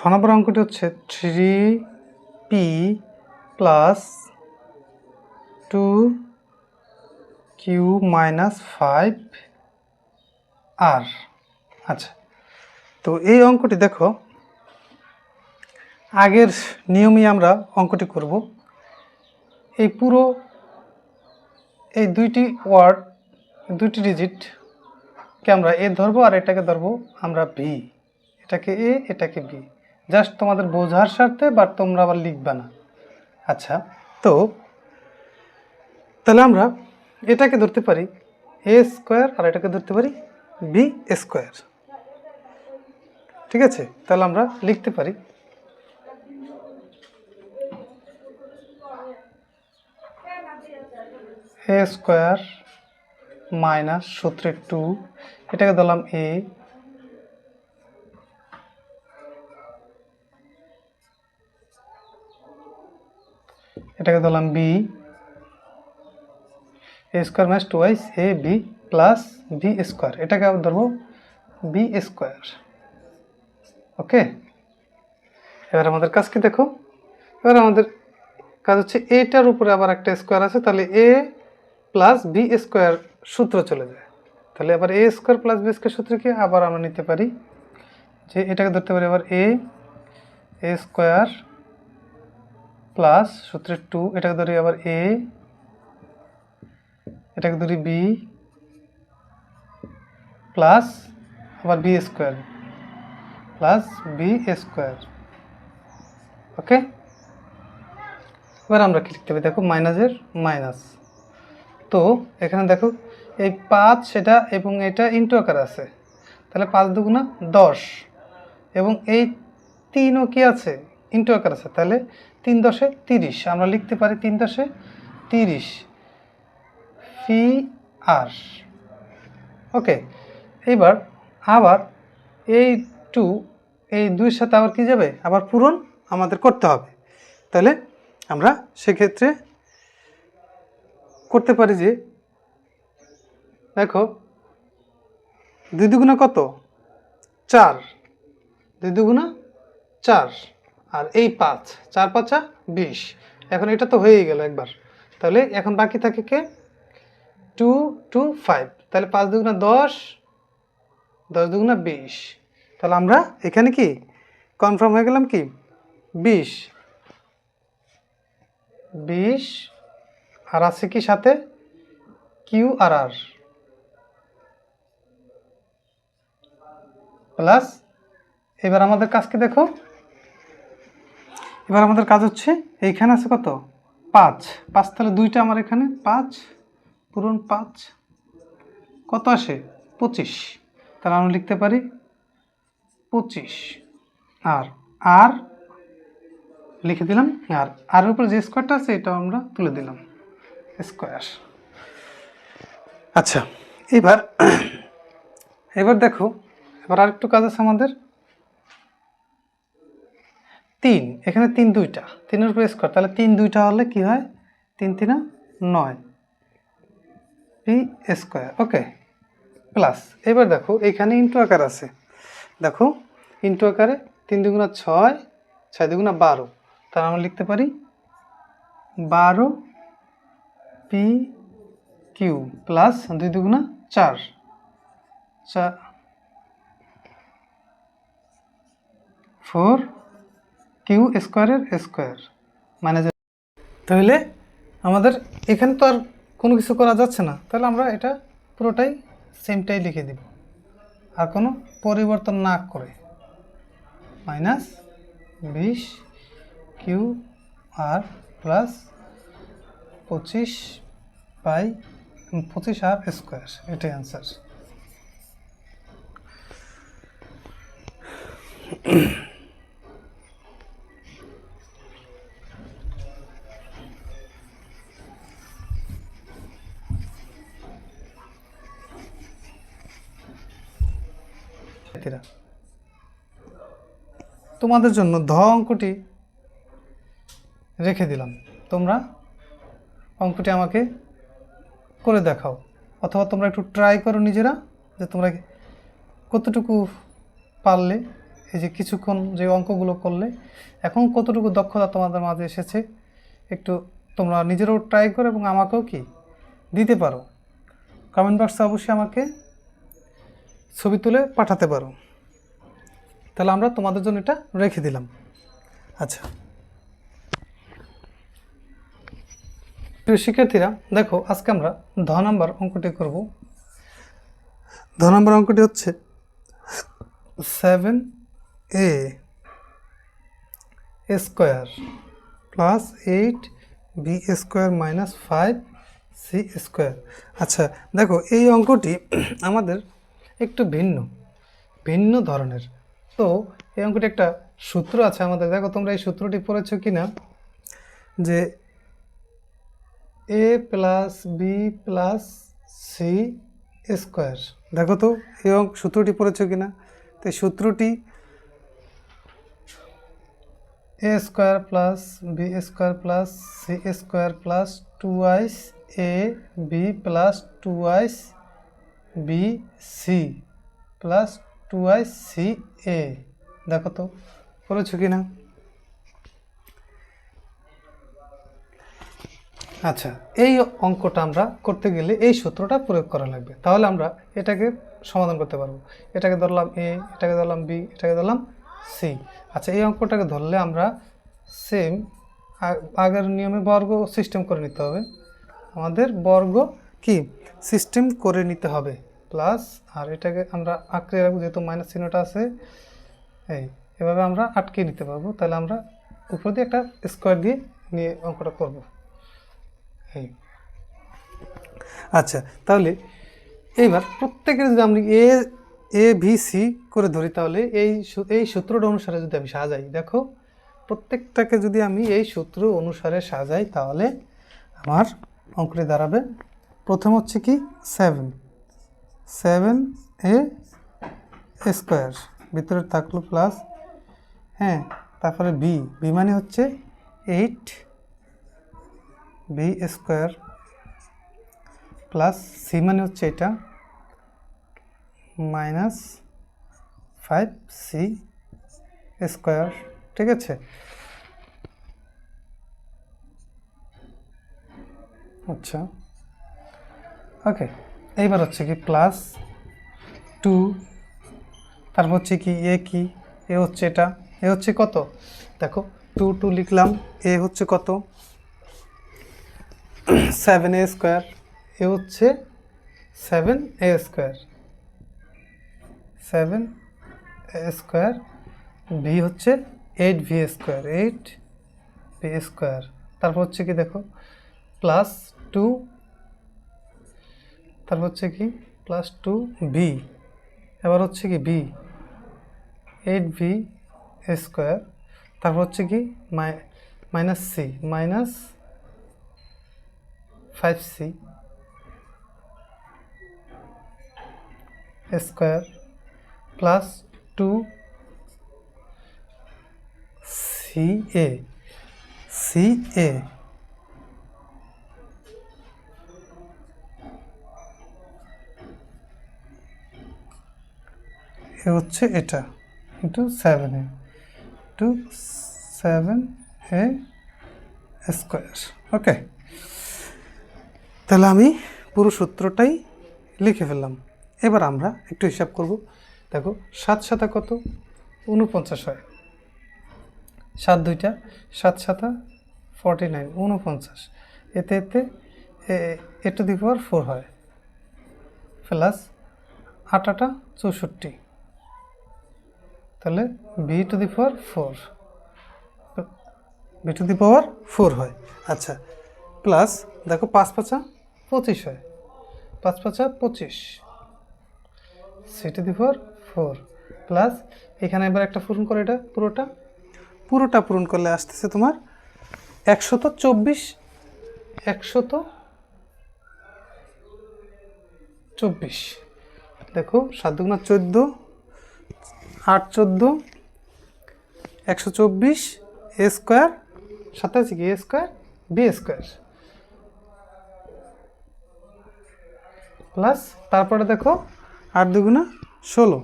ছ নম্বর অঙ্কটি হচ্ছে three P plus two Q minus five আর আচ্ছা তো এই অঙ্কটি দেখো, আগের নিয়মই আমরা অঙ্কটি করব। এই পুরো, এই দুইটি ওয়ার্ড দুইটি ডিজিটকে আমরা এ ধরবো আর এটাকে ধরবো আমরা ভি এটাকে এ এটাকে বি জাস্ট তোমাদের বোঝার স্বার্থে বাট তোমরা আবার লিখবে না। আচ্ছা তো তাহলে আমরা এটাকে ধরতে পারি এ স্কোয়ার আর এটাকে ধরতে পারি বি স্কোয়ার ঠিক আছে? তাহলে আমরা লিখতে পারি এ স্কোয়ার মাইনাস সূত্রের টু এটাকে ধরলাম এ এটাকে ধরলাম B A square minus two wise A B plus B square এটাকে আবার ধরবো বি স্কোয়ার ওকে এবার আমাদের কাজ কি দেখো? এবার আমাদের কাজ হচ্ছে এটার উপরে আবার একটা স্কোয়ার আছে, তাহলে এ প্লাস বি স্কোয়ার সূত্র চলে যায়। তাহলে আবার A square plus B square সূত্র কি? আবার আমরা নিতে পারি যে এটাকে ধরতে পারি আবার এ স্কোয়ার প্লাস সূত্রের টু, এটাকে ধরি আবার এ, এটাকে ধরি বি, প্লাস আবার B square, plus B square, okay? এবার আমরা কি লিখতে পারি? দেখো, মাইনাসের মাইনাস। তো এখানে দেখো, এই পাঁচ সেটা এবং এটা ইন্টু আকার আছে। তাহলে পাঁচ দুগুণা দশ। এবং এই তিনও কি আছে? ইন্টু আকার আছে, তাহলে তিন দশে তিরিশ, আমরা লিখতে পারি তিন দশে তিরিশ ফি আর ওকে এইবার আবার এই টু এই দুইয়ের সাথে আবার কি যাবে? আবার পূরণ আমাদের করতে হবে। তাহলে আমরা সেক্ষেত্রে করতে পারি যে, দেখো, দুই দুগুণা কত? চার। দুই দুগুণা চার। আর এই পাঁচ, চার পাঁচা বিশ। এখন এটা তো হয়েই গেল একবার। তাহলে এখন বাকি থাকে কে? Two two, five. তাহলে পাঁচ দুগুণা দশ দশ দুগুণা বিশ। তাহলে আমরা এখানে কি? কনফার্ম হয়ে গেলাম কি? বিশ। বিশ। আর আছে কি সাথে? কিউ আর আর। প্লাস, এবার আমাদের কাজ কি দেখো। এবার আমাদের কাজ হচ্ছে এইখানে আছে কত? পাঁচ। পাঁচ তাহলে দুইটা আমার এখানে। পাঁচ পূরণ পাঁচ। কত আসে? পঁচিশ। তাহলে আমরা লিখতে পারি পঁচিশ। আর আর লিখে দিলাম আর আর উপরে যে স্কোয়ারটা আছে এটা আমরা তুলে দিলাম স্কোয়ার। আচ্ছা এবার এবার দেখো এবার আরেকটু কাজ আছে আমাদের। তিন, এখানে তিন দুইটা। তিনের উপরে স্কোয়ার তাহলে তিন দুইটা হলে কি হয়? তিন তিনা নয়। পি স্কোয়ার ওকে প্লাস এবার দেখো, এখানে ইন্টু আকার আছে। দেখো ইন্টু আকারে তিন দুগুণা ছয় ছয় দুগুণা বারো। তাহলে আমরা লিখতে পারি বারো পি কিউ প্লাস দুই দুগুণা চার। চার ফোর কিউ স্কোয়ারের স্কোয়ার। মানে যে তাহলে আমাদের এখানে তো আর কোনো কিছু করা যাচ্ছে না। তাহলে আমরা এটা পুরোটাই সেমটাই লিখে দিব। আর কোনো পরিবর্তন না করে। মাইনাস বিশ কিউ আর প্লাস পঁচিশ বাই পঁচিশ আর স্কোয়ার। এটাই অ্যান্সার শিক্ষার্থীরা। তোমাদের জন্য ধ অঙ্কটি রেখে দিলাম। তোমরা অঙ্কটি আমাকে করে দেখাও, অথবা তোমরা একটু ট্রাই করো নিজেরা, যে তোমরা কতটুকু পারলে, এই যে কিছুক্ষণ যে অঙ্কগুলো করলে, এখন কতটুকু দক্ষতা তোমাদের মাঝে এসেছে, একটু তোমরা নিজেরাও ট্রাই করো এবং আমাকেও কি দিতে পারো। কমেন্ট বক্সে অবশ্যই আমাকে ছবি তুলে পাঠাতে পারো। তাহলে আমরা তোমাদের জন্য এটা রেখে দিলাম। আচ্ছা। প্রিয় শিক্ষার্থীরা, দেখো, আজকে আমরা ধ নাম্বার অঙ্কটি করব। ধ নাম্বার অঙ্কটি হচ্ছে seven a square plus eight b square minus five c square আচ্ছা দেখো, এই অঙ্কটি আমাদের একটু ভিন্ন ভিন্ন ধরনের। তো এই অঙ্কটি একটা সূত্র আছে আমাদের। দেখো তোমরা এই সূত্রটি পড়েছো কি না যে a plus b plus c square দেখো তো, এই অঙ্ক সূত্রটি পড়েছো কি না তো এই সূত্রটি a square plus b square plus c square plus two ice A B plus two আইস বি, সি প্লাস টু আইস সি, এ। দেখো তো পড়েছো কি না আচ্ছা এই অঙ্কটা আমরা করতে গেলে এই সূত্রটা প্রয়োগ করা লাগবে। তাহলে আমরা এটাকে সমাধান করতে পারব। এটাকে ধরলাম এ, এটাকে ধরলাম বি, এটাকে ধরলাম সি। আচ্ছা এই অঙ্কটাকে ধরলে আমরা সেম আগের নিয়মে বর্গ সিস্টেম করে নিতে হবে। আমাদের বর্গ কি? সিস্টেম করে নিতে হবে। প্লাস আর এটাকে আমরা আঁকড়ে রাখব, যেহেতু মাইনাস চিহ্নটা আছে, এই, এভাবে আমরা আটকে নিতে পারব। তাহলে আমরা উপর দিয়ে একটা স্কোয়ার দিয়ে নিয়ে অঙ্কটা করব। এই। আচ্ছা তাহলে এইবার প্রত্যেকের যদি আমি এ এ ভি সি করে ধরি, তাহলে এই এই সূত্রটা অনুসারে যদি আমি সাজাই, দেখো, প্রত্যেকটাকে যদি আমি এই সূত্র অনুসারে সাজাই, তাহলে আমার অঙ্কটি দাঁড়াবে প্রথম হচ্ছে কি? সেভেন সেভেন এ স্কোয়ার ভিতরে থাকল প্লাস হ্যাঁ তারপরে বি বি মানে হচ্ছে eight b square plus c মানে হচ্ছে এটা মাইনাস ফাইভ সি স্কোয়ার ঠিক আছে? আচ্ছা। ওকে এইবার হচ্ছে কি প্লাস টু তারপর হচ্ছে কি এ কি? এ হচ্ছে এটা। এ হচ্ছে কত? দেখো টু টু লিখলাম। এ হচ্ছে কত? সেভেন এ স্কোয়ার এ হচ্ছে seven a square seven a square v হচ্ছে eight v square eight v square তারপর হচ্ছে কি দেখো? প্লাস টু তারপর হচ্ছে কি? প্লাস টু বি এবার হচ্ছে কি বি এইট ভি স্কোয়ার তারপর হচ্ছে কি? মাই minus c minus five c square plus two c a c a a হচ্ছে এটা into seven a two seven a square okay তাহলে আমি পুরো সূত্রটাই লিখে ফেললাম এবার আমরা একটু হিসাব করব দেখো সাত সাতা কত উনপঞ্চাশ হয় সাত দুইটা সাত সাতা ফর্টি নাইন উনপঞ্চাশ এতে এতে a to the power four হয় প্লাস আট আটা চৌষট্টি তাহলে b to the power four b to the power four হয়। আচ্ছা প্লাস দেখো পাঁচ পাঁচা পঁচিশ হয়। পাঁচ পাঁচা পঁচিশ। C to the power four plus এখানে এবার একটা পূরণ করে এটা, পুরোটা। পুরোটা পূরণ করলে আসতেছে তোমার একশত চব্বিশ একশত চব্বিশ। দেখো, সাত দুগুণা চোদ্দ আট চোদ্দ, একশো চব্বিশ, এ স্কোয়ার আছে কি, a square, b square. Plus তারপরে দেখো আট দুগুণা ষোলো।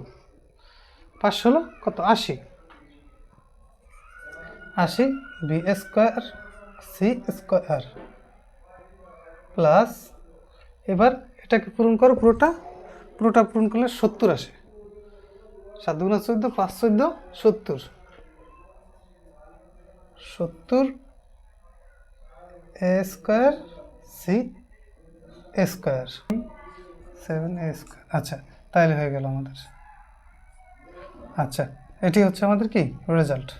পাঁচ ষোলো কত? আশি। আশি, b square, c square. Plus এবার এটাকে পূরণ করো, পুরোটা। পুরোটা পূরণ করলে সত্তর আসে। সাত দুগুণা চোদ্দ, পাঁচ চোদ্দ, সত্তর। সত্তর a square c a square seven a square আচ্ছা তাইলে হয়ে গেল আমাদের। আচ্ছা এটি হচ্ছে আমাদের কি? রেজাল্ট